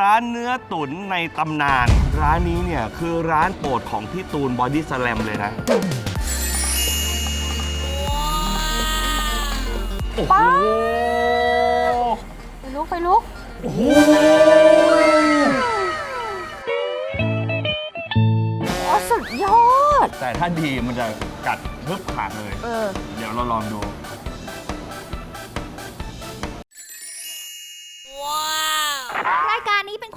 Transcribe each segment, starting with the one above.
ร้านเนื้อตุ๋นในตำนาน ร้านนี้เนี่ย คือร้านโปรดของพี่ตูนบอดี้สแลมเลยนะ โอ้โห ไปลุกไปลุก โอ้โห โอ้สุดยอด แต่ถ้าดีมันจะกัดพึบขาดเลย เออ เดี๋ยวเราลองดู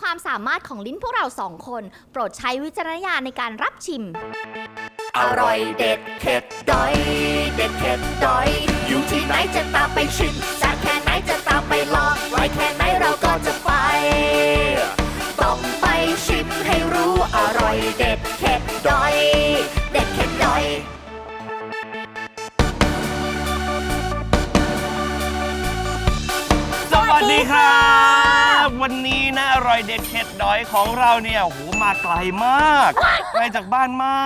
ความสามารถของลิ้นพวกเราสองคน โปรดใช้วิจารณญาณในการรับชิม อร่อยเด็ดเผ็ดดอย เด็ดเผ็ดดอย อยู่ที่ไหนจะตามไปชิมจากแค่ไหนจะตามไปลองไว้แค่ไหนเราก็จะไป ต้องไปชิมให้รู้อร่อยเด็ดเผ็ดดอย เด็ดเผ็ดดอย สวัสดีครับ วันนี้ นะอร่อยเด็ดเข็ดดอยของเราเนี่ยโอ้โหมาไกลมากไกลจากบ้านมา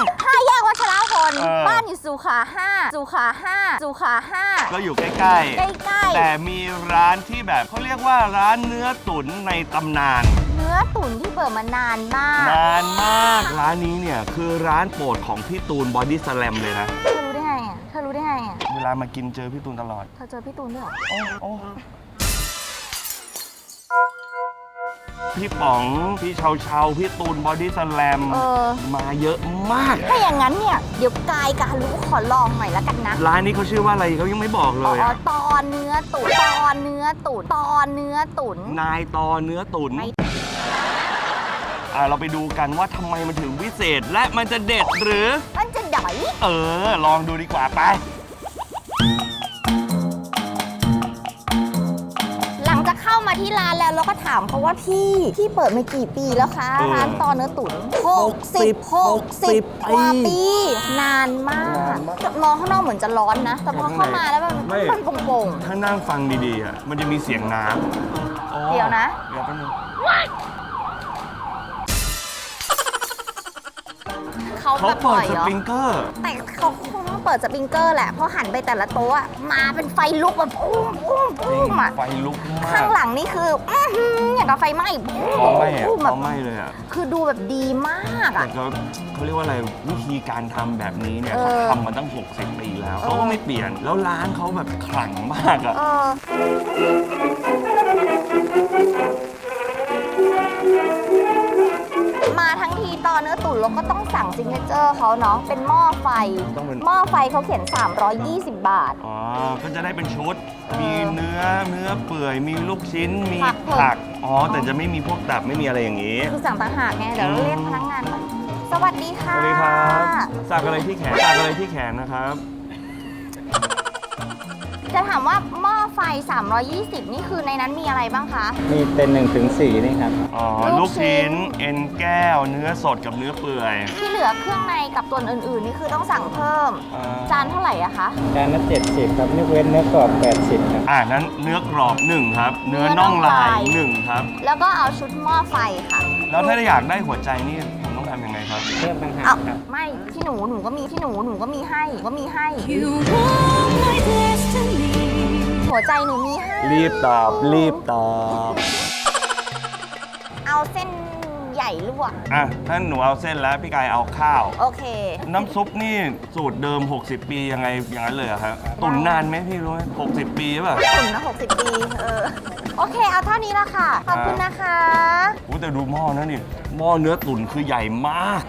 ก ห้าแยกวัชรพลเออ บ้านอยู่สุขาห้าสุขาห้าสุขาห้าก็อยู่ใกล้ใกล้ๆ แต่มีร้านที่แบบเขาเรียกว่าร้านเนื้อตุ๋นในตำนาน ๆ เนื้อตุ๋นที่เปิดมานานมากนานมากร้านนี้เนี่ยคือร้านโปรดของพี่ตูนบอดี้สแลมเลยนะ เธอรู้ได้ไงอะเธอรู้ได้ไงอะเวลามากินเจอพี่ตูนตลอด เธอเจอพี่ตูนด้วยเหรอโอ้โอ้ พี่ป๋อง พี่เชาเชาพี่ตูนบอดี้สแลมเออ มาเยอะมาก ถ้าอย่างนั้นเนี่ย เดี๋ยวกายกับฮารุขอลองหน่อยแล้วกันนะร้านนี้เขาชื่อว่าอะไรเขายังไม่บอกเลอ๋ยออะตอนเนื้อตุ๋นตอนเนื้อตุ๋นตอนเนื้อตุ๋น นายตอเนื้อตุ๋นไม่ อ่าเราไปดูกันว่าทำไมมันถึงวิเศษและมันจะเด็ดหรือ มันจะดอยเออ ลองดูดีกว่าไป ที่ร้านแล้วเราก็ถามเขาว่าพี่ พี่เปิดมากี่ปีแล้วคะเออร้านตอนเนื้อตุ๋น60 60 กว่าปีนานมากนานมากมองข้างนอกเหมือนจะร้อนนะ แต่พอเข้ามาแล้วมันไม่มันโป่งถ้านั่งฟังดีๆอะมันจะมีเสียงน้ำอ๋อเดี๋ยวนะ เดี๋ยวแป๊บนึงๆเขาเขาแบบปเปิล่ดอยสเหรอ ปริงเกอร์ แต่เขาคงต้องเปิดสปริงเกอร์แหละ เพราะหันไปแต่ละโต๊ะอะมาเป็นไฟลุกแบบปุ้มปุ้มจริปุ้ง มอะไฟลุกมาข้ากงหลังนี่คืออื้อหืออย่างกับไฟไหม้ปุ้เขาไหม้อะปุ้มแบเขาบไหม้เลยอะคือดูแบบดีมากแต่อะก็เขาเรียกว่าอะไรวิธีการทำแบบนี้เนี่ยเอเขาอทำมาตั้ง 60 ปีแล้วเออเขาก็ไม่เปลี่ยนแล้วร้านเขาแบบขลังมากอะเออ มาทั้งทีตอนเนื้อตุ๋นเราก็ต้องสั่งซิงเกิลเจอร์เขาเนาะเป็นหม้อไฟ ต้องเป็นหม้อไฟเขาเขียน 320 บาท อ๋อก็จะได้เป็นชุดเออ มีเนื้อเนื้อเปื่อยมีลูกชิ้นมีผักเผือกผักอ๋อแต่จะไม่มีพวกตับไม่มีอะไรอย่างนี้ คือสั่งต่างหากไงเดี๋ยวเราเรียกพนักงานมาสวัสดีสค่ะวัสดีครับสักอะไรที่แขนสักอะไรที่แขนนะครับ จะถามว่าหม้อ ไฟ 320 นี่คือในนั้นมีอะไรบ้างคะ มีเป็น1นถึงสนี่ครับ อ๋อ ลูลูกกชิ้ชิ้น น เอ็นแก้ว เนื้อสดกับเนื้อเปื่อยที่เหลือเครื่องในกับตัวอื่นๆ นี่คือต้องสั่งเพิ่ม อ่าจานเท่าไหร่อะคะจานละ70 ครับนึกเว้นเนื้อกรอบ 80 ครับ อ่านั้นเนื้อกรอบหนึ่งครับ เนื้อเนื้อน่องลายน่องลายหนึ่งครับ แล้วก็เอาชุดหม้อไฟค่ะแล้วถ้าอยากได้หัวใจนี่ผมต้องทำยังไงครับ เพิ่มต่างหากเอาครับ ไม่ที่หนูหนูก็มีที่หนูหนูก็มีให้ก็มีให้ You want my destiny หัวใจหนูมีให้รีบตอบรีบตอบ เอาเส้นใหญ่ลวกอะถ้าหนูเอาเส้นแล้วพี่กายเอาข้าว โอเค น้ำซุปนี่สูตรเดิม 60 ปียังไงอย่างนั้นเลยเหรอครับตุนนานไหมพี่รู้ไหม60 ปีหรือเปล่าตุ่นนะ60 ปี เออ โอเค เอาเท่านี้ละค่ะ ขอบคุณนะคะ โอ้แต่ดูหม้อนะนี่หม้อเนื้อตุ๋นคือใหญ่มาก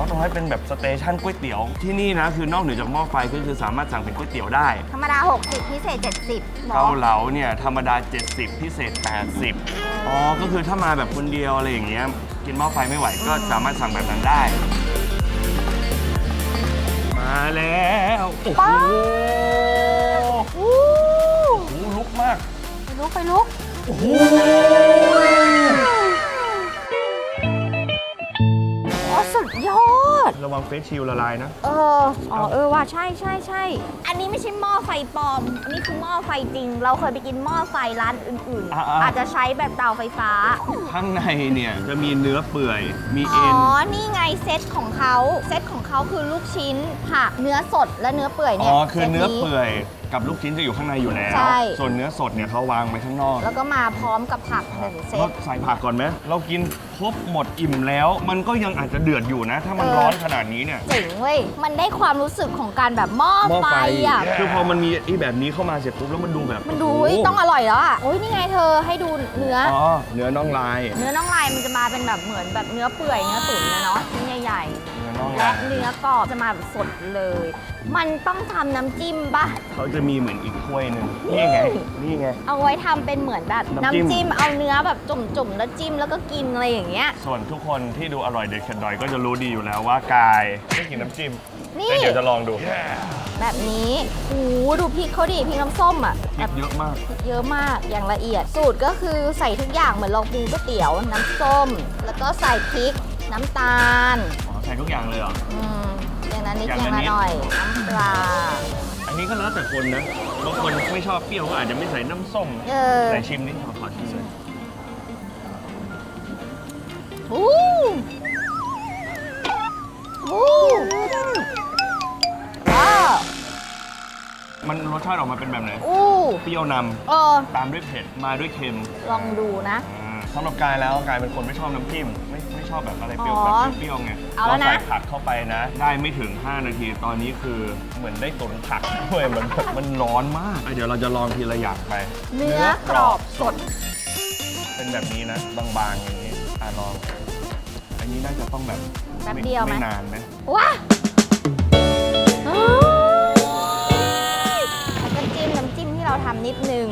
อ๋อตรงนี้นเป็นแบบสเตชันก๋วยเตี๋ยวที่นี่นะคือนอกเหนือจากหม้อไฟก็คือสามารถสั่งเป็นก๋วยเตี๋ยวได้ ธรรมดา 60 พิเศษ 70หรอเกาเหลาเนี่ยธรรมดา 70 พิเศษ 80อ๋อก็คือถ้ามาแบบคนเดียวอะไรอย่างเงี้ยกินหม้อไฟไม่ไหวก็สามารถสั่งแบบนั้นได้ มาแล้วโอ้โหป๊าอู้โอ้โหลุกมาก ไปลุกไปลุก โอ้โห เฟซชิลละลายนะ เออ อ๋อ เออว่าใช่ใช่ใช่ อันนี้ไม่ใช่หม้อไฟปลอม อันนี้คือหม้อไฟจริง เราเคยไปกินหม้อไฟร้านอื่นอ่าๆๆอาจจะใช้แบบเตาไฟฟ้า ข้างในเนี่ยจะมีเนื้อเปื่อย มีอ๋เอ็นอนี่ไงเซตของเขา เซตของเขาคือลูกชิ้น ผัก เนื้อสดและเนื้อเปื่อยเนี่อ๋ยอ คือเนื้อซตเปื่อย กับลูกชิ้นจะอยู่ข้างในอยู่แล้ว ใช่ ส่วนเนื้อสดเนี่ยเขาวางไว้ข้างนอกแล้วก็มาพร้อมกับผักหนึ่งเซเราต ใส่ผักก่อนไหมเรากินครบหมดอิ่มแล้ว มันก็ยังอาจจะเดือดอยู่นะ ถ้ามันเออ ร้อนขนาดนี้เนี่ย เจ๋งเว้ย มันได้ความรู้สึกของการแบบหม้อไฟ อะ คือพอมันมีไอ้แบบนี้เข้ามาเสร็จปุ๊บแล้วมันดูแบบมันดูโโหเฮ้ยต้องอร่อยแล้วอะโอ้ยนี่ไงเธอให้ดูเนื้อออ๋อเนื้อน่องลาย เนื้อน่องลายมันจะมาเป็นแบบเหมือนแบบเนื้อเปื่อยเนื้อตุ๋นนะเนาะชิ้นใหญ่เนื้อน่องๆ และลายเนื้อกรอบจะมาแบบสดเลย มันต้องทำน้ำจิ้มปะเขาจะมีเหมือนอีกถ้วยหนึ่งนี่ไง นี่ไง เอาไว้ทำเป็นเหมือนแบบน้ำจิ้มน้ำจิ้มเอาเนื้อแบบจุ่มๆ แล้วจิ้มแล้วก็กินอะไรอย่างเงี้ย ส่วนทุกคนที่ดูอร่อยเด็ดเข็ดดอยก็จะรู้ดีอยู่แล้วว่ากายไม่กินน้ำจิ้มนี่ แต่เดี๋ยวจะลองดูแบบนี้โอ้โหดูพริกเขาดิพริกน้ำส้มอะพแบริบกเยอะมาก พริกเยอะมากอย่างละเอียด สูตรก็คือใส่ทุกอย่างเหมือนเราปรุงก๋วยเตี๋ยวน้ำส้ม แล้วก็ใส่พริก น้ำตาลอ๋อใส่ทุกอย่างเลยเหรอ อืมอย่างนั้นนิดอย่างอละย่างละนิด หน่อยน้ำปลาอันนี้ก็แล้วแต่คนนะบางคนไม่ชอบเปรี้ยวก็อาจจะไม่ใส่น้ำส้มเออใส่ชิมนิดขอขอชิมเลยอู้อู้ว้าวมันรสชาติออกมาเป็นแบบไหนอู้เปรี้ยวนเออำตามด้วยเผ็ดมาด้วยเค็มลองดูนะ อ่าสำหรับกายแล้วกายเป็นคนไม่ชอบน้ำจิ้ม ไม่ไม่ชอบแบบอะไรเปรี้ยวอ๋แบอบเปรี้ยวๆไงเอาแล้วนะ ใส่ผักเข้าไปนะ ได้ไม่ถึง 5 นาทีตอนนี้คือเหมือนได้ตุนผักด้วยมันแบบมันร้อนมากเดี๋ยวเราจะลองทีละอย่างไปเนื้อกรอบสด เป็นแบบนี้นะ บางๆอย่างนี้อะลองอันนี้น่าจะต้องแบบแป๊บเดียวไหม ไม่นานไหมว้าเอ้ยแล้วก็จิ้มน้ำจิ้มที่เราทำนิดนึง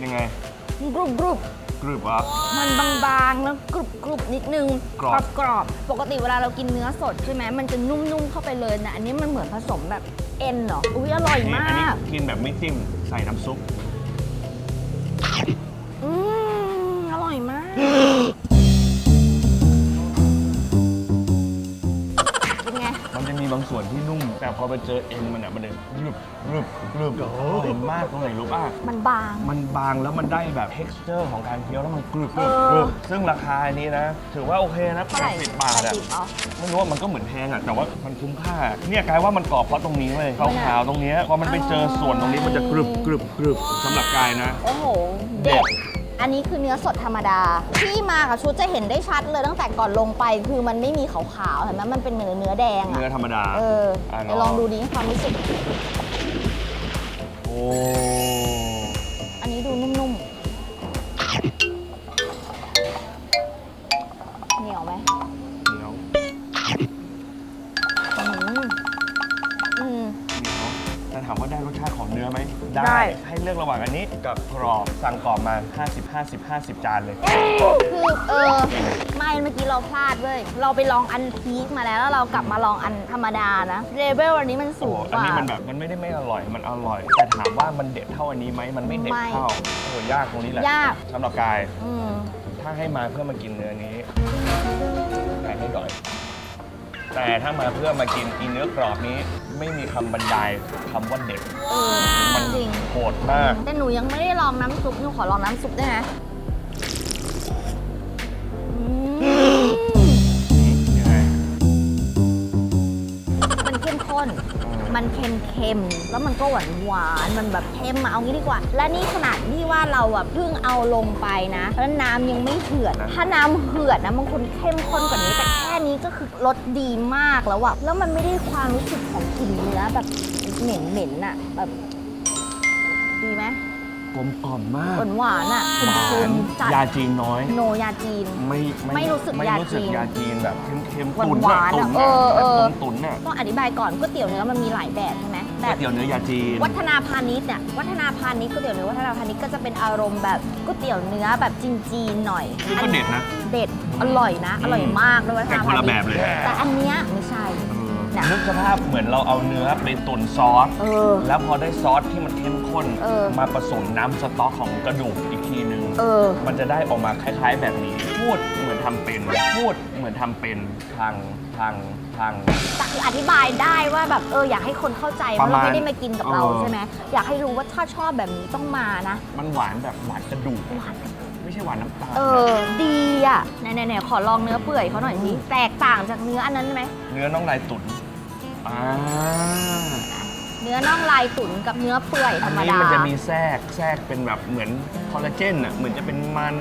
เป็นยังไงกรุบกรุบกรึบอะ มันบางๆ แล้วกรุบกรุบนิดนึงกรอบ กรอบๆปกติเวลาเรากินเนื้อสดใช่ไหมมันจะนุ่มๆเข้าไปเลยนะ อันนี้มันเหมือนผสมแบบเอ็นเหรอ อุ้ยอร่อยอันนี้มาอันนี้ก กินแบบไม่จิ้มใส่น้ำซุป เจอเอ็นมันอะมันเลยกรึบกรึบกรึบอร่อยมากตรงไหนรู้ป่ะมันบาง มันบางแล้วมันได้แบบ texture ของการเคี้ยวแล้วมันกรึบกรึบเออกรึบซึ่งราคาอันนี้นะ ถือว่าโอเคนะเท่าไหร่80บาทอะ80อ๋อ ไม่รู้ว่ามันก็เหมือนแพงอะแต่ว่ามันคุ้มค่า เนี่ยกลายว่ามันกรอบเพราะตรงนี้เลยขาวๆตรงเนี้ยพอมันไปเจอส่วนตรงนี้มันจะกรึบกรึบกรึบสำหรับกายนะ โอ้โห เด็เด็ดด อันนี้คือเนื้อสดธรรมดา ที่มากับชุดจะเห็นได้ชัดเลยตั้งแต่ก่อนลงไป คือมันไม่มีขาวๆเห็นไหมมันเป็นเหมือนเนื้อแดงเนื้ออะธรรมดาเอออะเดี๋ยวลองดูดิความรู้สึก กับกรอบสั่งกรอบมา 50 50 50 จานเลย คือเออไม่เมื่อกี้เราพลาดเว้ยเราไปลองอันพีคมาแล้วแล้วเรากลับมาลองอันธรรมดานะเลเวลอันนี้มันโอ้สูงอักนว่า นี้มันแบบมันไม่ได้ไม่อร่อยมันอร่อย แต่ถามว่ามันเด็ดเท่าอันนี้ไหมมันไม่เด็ดไม่เท่าโอ้ยากตรงนี้แหละยาก สำหรับกาย อืมถ้าให้มาเพื่อมากินเนื้อนี้กายให้ดอย แต่ถ้ามาเพื่อมากินอีเนื้อกรอบนี้ ไม่มีคำบรรยายคำว่าเด็ด เออมันจริงโหดมาก แต่หนูยังไม่ได้ลองน้ำซุปหนูขอลองน้ำซุปได้ไหม มันเค็มเค็มๆ แล้วมันก็หวานหวานๆมันแบบเค็มมาเอางี้ดีกว่า และนี่ขนาดที่ว่าเราอะเพิ่งเอาลงไปนะแล้วน้ำยังไม่เหือด ถ้าน้ำเหือดนะบางคนเข้มข้นกว่านี้แต่แค่นี้ก็คือรสดีมากแล้วอะแล้วมันไม่ได้ความรู้สึกของกลิ่นเนื้อแบบเหม็นเหม็นๆอะแบบดีไหม กลมกล่อมมาก หวานหวานๆอะหวาเค็นมๆจัดยาจีนน้อย โนยาจีน ไม่ไม่รู้สึกไม่ยารู้สึกจีนยาจีนแบบเค็มๆหวานตุ๋นหวานตุ๋นอะเออเออแบบตุ๋นๆน่ะต้องอธิบายก่อนก๋วยเตี๋ยวเนื้อมันมีหลายแบบใช่ไหมแบก๋วยบ เตี๋ยวเนื้อยาจีน วัฒนาพาณิชย์เนี่ยวัฒนาพาณิชย์ก๋วยเตี๋ยวเนื้อวัฒนาพาณิชย์ก็จะเป็นอารมณ์แบบก๋วยเตี๋ยวเนื้อแบบจีนๆหน่อยซึ่งก็เด็ดนะเด็ดอร่อยนะ อร่อยมากเลยวัฒแต่นาคนพาละณิแบชบย์เลย แต่อันเนี้ยไม่ใช่ เออน่ะนึกสภาพเหมือนเราเอาเนื้อไปตุ๋นซอส เออ แล้วพอได้ซอสที่มันเข้ม ข้นเออ มาผสมน้ำสต๊อกของกระดูกอีกทีนึง เออ มันจะได้ออกมาคล้าย ๆ แบบนี้ พูดเหมือนทำเป็น พูดเหมือนทำเป็นพังพังพังแต่คืออธิบายได้ว่าแบบเอออยากให้คนเข้าใจปว่าระเรามาณไม่ได้มากินกับเราเออ ใช่ไหมอยากให้รู้ว่าถ้าชอบแบบนี้ต้องมานะ มันหวานแบบหวานกระดูกหวานไม่ไม่ใช่หวานน้ำตาลเออ ดีอะไหนๆๆขอลองเนื้อเปื่อยเขาหน่อยสิแตกต่างจากเนื้ออันนั้นไหมเนื้อน้องลายตุ๋นอ่า เนื้อน่องลายตุ๋นกับเนื้อเปื่อยธอัรนรมนี้ดา มันจะมีแทรกแทรกเป็นแบบเหมือนคอลลาเจนอะเหมือนจะเป็นมัน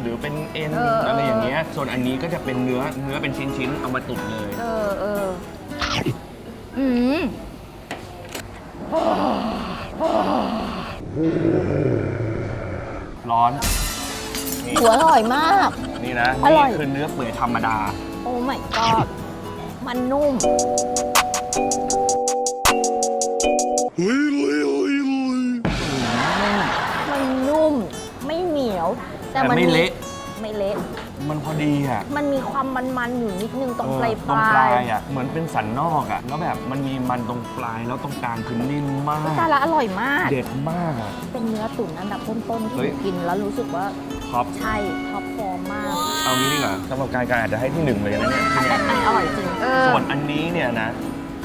หรือเป็นเอ็นเออเอออ อะไรอย่างเงี้ยส่วนอันนี้ก็จะเป็นเนื้อเนื้อเป็นชิ้นๆเอามาตุ๋นเลย เออเอออืมร้อนนี่หัวอร่อยมาก นี่นะอร่อย นี่คือเนื้อเปื่อยธรรมดา โอ้ my god มันนุ่ม แต่แต่มันไม่เละ ไม่เละ มันพอดีอะ มันมีความมันๆอยู่นิดนึงตรงเออปลายตรงปปลาลายยอะ เหมือนเป็นสันนอกอะ แล้วแบบมันมีมันตรงปลายแล้วตรงกลางคือนิ่มมากแต่ละอร่อยมาก เด็ดมากอะ เป็นเนื้อตุ๋นอันดับต้นๆที่เฮ้ยกินแล้วรู้สึกว่าท็อปใช่ท็อปฟอร์มมาก เอางี้ดีกว่าสำหรับการการอาจจะให้ที่หนึ่งเลยนะเนี่ยอันอันอันอร่อยจริงเออส่วนอันนี้เนี่ยนะ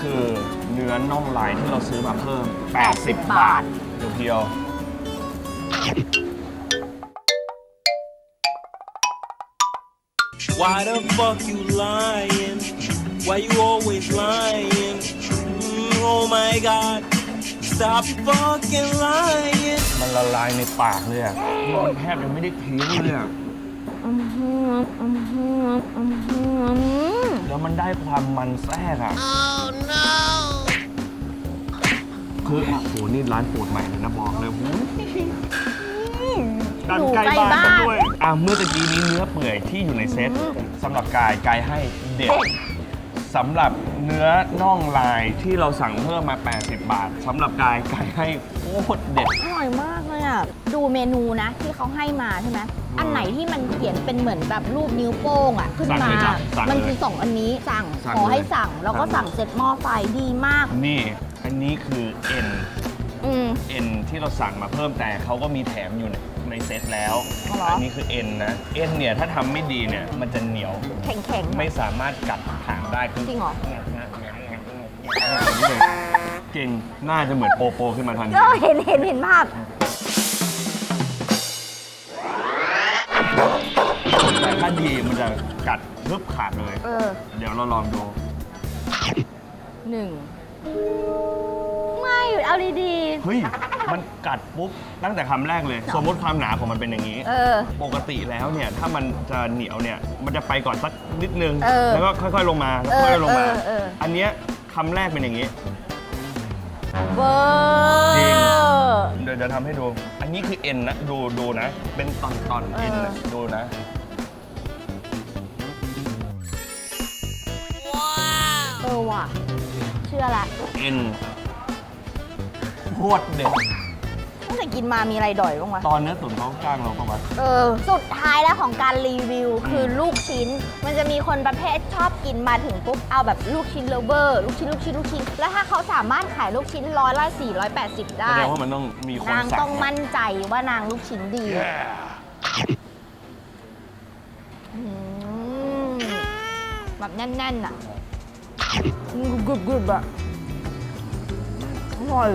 คือเนื้อน่องลายที่เราซื้อมาเพิ่ม 80 80บาทเพียว Why the fuck you lying? Why you always lying? Mm, oh my god. Stop fucking lying. ๆมันละลายในปากเลยอะมันแทบจะไม่ได้เคี้ยวเลยอะอืมฮึมอืมฮึมอืมฮึมแล้วมันได้ความมันแทรกอะคือโอ้โหนี่ร้านโปรดใหม่เลยนะบอกเลยหู ดันใกล้บ้านกันด้วยอะเมื่อตะกี้นี้เนื้อเปื่อยที่อยู่ในเซตสำหรับกายกายให้เด็ดสำหรับเนื้อน่องลายที่เราสั่งเพิ่มมา 80 บาทสำหรับกายกายให้โคตรเด็ด อร่อยมากเลยอะ ดูเมนูนะที่เขาให้มาใช่ไหม อันไหนที่มันเขียนเป็นเหมือนแบบรูปนิ้วโป้งอะขึ้นสั่งมา เลยจ้ะสั่งมันเลยคือสองอันนี้สั่ง สั่งขอให้เลยสั่ง แล้วก็สั่สั่งงเลยเซ็ตหม้อไฟดีมาก นี่ อันนี้คือเอ็นอืม เอ็นที่เราสั่งมาเพิ่มแต่เขาก็มีแถมอยู่ใน ในเซตแล้ว อ๋อเหรออันนี้คือเอ็นนะ เอ็นเนี่ยถ้าทำไม่ดีเนี่ยมันจะเหนียว แข็งๆ ไม่สามารถกัดถางได้คือจริงเหรอเก่งน่าจะเหมือนโปโปขึ้นมาทันที ก็เห็นเห็นเห็นภาพ แต่ถ้าดีมันจะกัดรึบขาดเลย เออเดี๋ยวเราลองดู หนึ่ง ไม่ เอาดีเฮ้ย มันกัดปุ๊บตั้งแต่คำแรกเลย สมมติความหนาของมันเป็นอย่างนี้ๆเออ ปกติแล้วเนี่ยถ้ามันจะเหนียวเนี่ยมันจะไปก่อนสักนิดนึง เออแล้วก็ค่อยๆลงมาแล้วเออค่อยๆลงมาเออเออ อันเนี้ยคำแรกเป็นอย่างนี้ เบอร์จริงเดี๋ยวจะทำให้ดู อันนี้คือเอ็นนะดูดูนะ เป็นตอนตอนๆเอ็นนะดูนะ เออว่ะ เชื่อละ เอ็นโคตรเด็ด ตั้งแต่กินมามีอะไรด่อยบ้างวะ ตอนเนื้อตุ๋นเขาจ้างเราประมาณเออ สุดท้ายแล้วของการรีวิวคือลูกชิ้น มันจะมีคนประเภทชอบกินมาถึงปุ๊บ เอาแบบลูกชิ้นเลฟเวอร์ ลูกชิ้นลูกชิ้นลูกชิ้น แล้วถ้าเขาสามารถขายลูกชิ้นร้อยละสี่ร้อยแปดสิบแสได้ ดงว่ามันต้องมีคนนางสั่งต้องมั่นใจว่านางลูกชิ้นดีอืมแบบแน่นๆอะกรุบๆอะอร่อย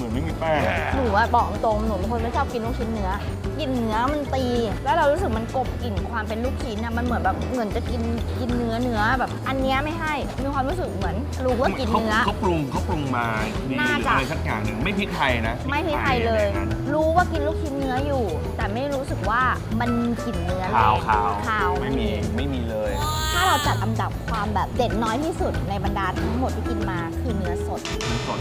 เหมือนไม่มีแป้งหนูอะบอกตรงหนูเป็นคนไม่ชอบกินลูกชิ้นเนื้อกลิ่นเนื้อมันตี แล้วเรารู้สึกมันกลบกลิ่นความเป็นลูกชิ้นอะมันเหมือนแบบเหมือนจะกินกินเนื้อเนื้อแบบ อันเนี้ยไม่ให้มีความรู้สึกเหมือนรู้ว่ากินเขาเนื้อ เขาปรุงเขาปรุงมาดีน่าหรือจะ อะไรสักอย่างหนึ่งไม่พริกไทยนะไม่พี่ไทยเลย อะไรอย่างนั้น รู้ว่ากินลูกชิ้นเนื้ออยู่ แต่ไม่รู้สึกว่ามันกลิ่นเนื้อแรขาวงขาวขาวไม่มีไม่มีเลย ถ้าเราจัดอันดับความแบบเด็ดน้อยที่สุดในบรรดาทั้งหมดที่กินมาคือเนื้อสดเนื้อสด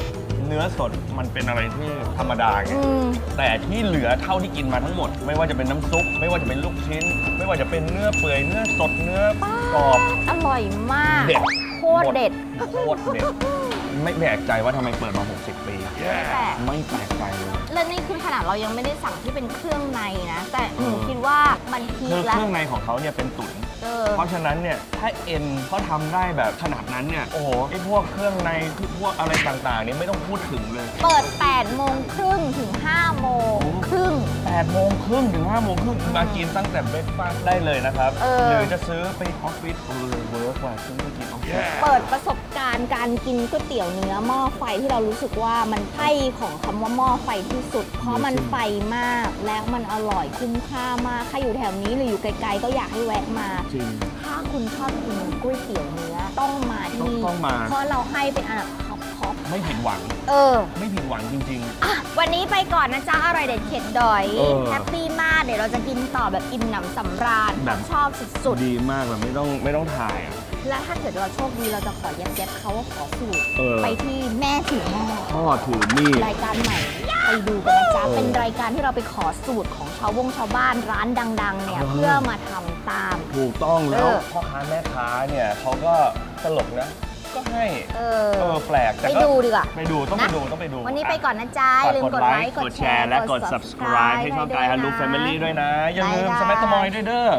เนื้อสดมันเป็นอะไรที่ธรรมดาไง อืม แต่ที่เหลือเท่าที่กินมาทั้งหมด ไม่ว่าจะเป็นน้ำซุป ไม่ว่าจะเป็นลูกชิ้น ไม่ว่าจะเป็นเนื้อเปื่อยเนื้อสดเนื้อกรอบ อร่อยมาก เด็ด โคตรเด็ดโคตรเด็ด ไม่แปลกใจว่าทำไมเปิดมา 60 ปี แต่ ไม่แปลกใจเลย และนี่คือขนาดเรายังไม่ได้สั่งที่เป็นเครื่องในนะ แต่หนูเออคิดว่ามันพีคือคเคแล้วรื่องในของเขาเนี่ยเป็นตุ๋น เออ เพราะฉะนั้นเนี่ยถ้าเอ็นเขาทำได้แบบขนาดนั้นเนี่ยโอ้โหไอ้พวกเครื่องในคือพวกอะไรต่างๆเนี่ยไม่ต้องพูดถึงเลย เปิด8โมงครึ่งถึง5โมงครึ่ง 8โมงครึ่งถึง5โมงครึ่งมากินตั้งแต่เบรกฟาสต์ได้เลยนะครับ เออ หรือจะซื้อไปออฟฟิศเออเวิร์กว่าซื้อไปกินออฟฟิศ เปิดประสบ กการณ์การกินก๋วยเตี๋ยวเนื้อหม้อไฟที่เรารู้สึกว่ามันใช่ของคำว่าหม้อไฟที่สุด เพราะมันไฟมากแล้วมันอร่อยคุ้มค่ามากใครอยู่แถวนี้หรืออยู่ไกลๆก็อยากให้แวะมา จริง ถ้าคุณชอบกินก๋วยเตี๋ยวเนื้อต้องมาที่นี่ต้องมา เพราะเราให้เป็นอันดับท็อปท็อป ไม่ผิดหวัง เออ ไม่ผิดหวังจริง อะวันนี้ไปก่อนนะจ๊ะ อร่อยเด็ดเข็ดดอย เออแฮปปี้มาก เดี๋ยวเราจะกินต่อแบบอิ่มหนำสำราญแบบ ชอบสุดๆ ดีมากแบบไม่ต้องไม่ต้องถ่ายอะๆและถ้าเกิดเราโชคดีเราจะขอแยบๆเขาว่าขอสูตรเออ ไปที่แม่ถือหม้อพ่อถือมีด รายการใหม่ไปดูกันนะจ๊ะ เออเป็นรายการที่เราไปขอสูตรของชาววงชาวบ้านร้านดัง ๆ เนี่ยเออ เพื่อมาทำตาม ถูกต้องแล้วเออ พ่อค้าแม่ค้าเนี่ยเขาก็ตลกนะ ก็ให้ เอเอออแปลกแต่ไปก็ดูดีกว่าไปดูต้องไปนะดูต้องไปดูวันนี้ไปก่อนนะจ๊ะฝากอย่าลืมกกดดไลไลค์ค์กดแชร์และกด subscribe ให้ช่องกายฮันลู Family ด้วยนะ อย่าลืมได้สมัครตมอยได้ด้วยเด้อ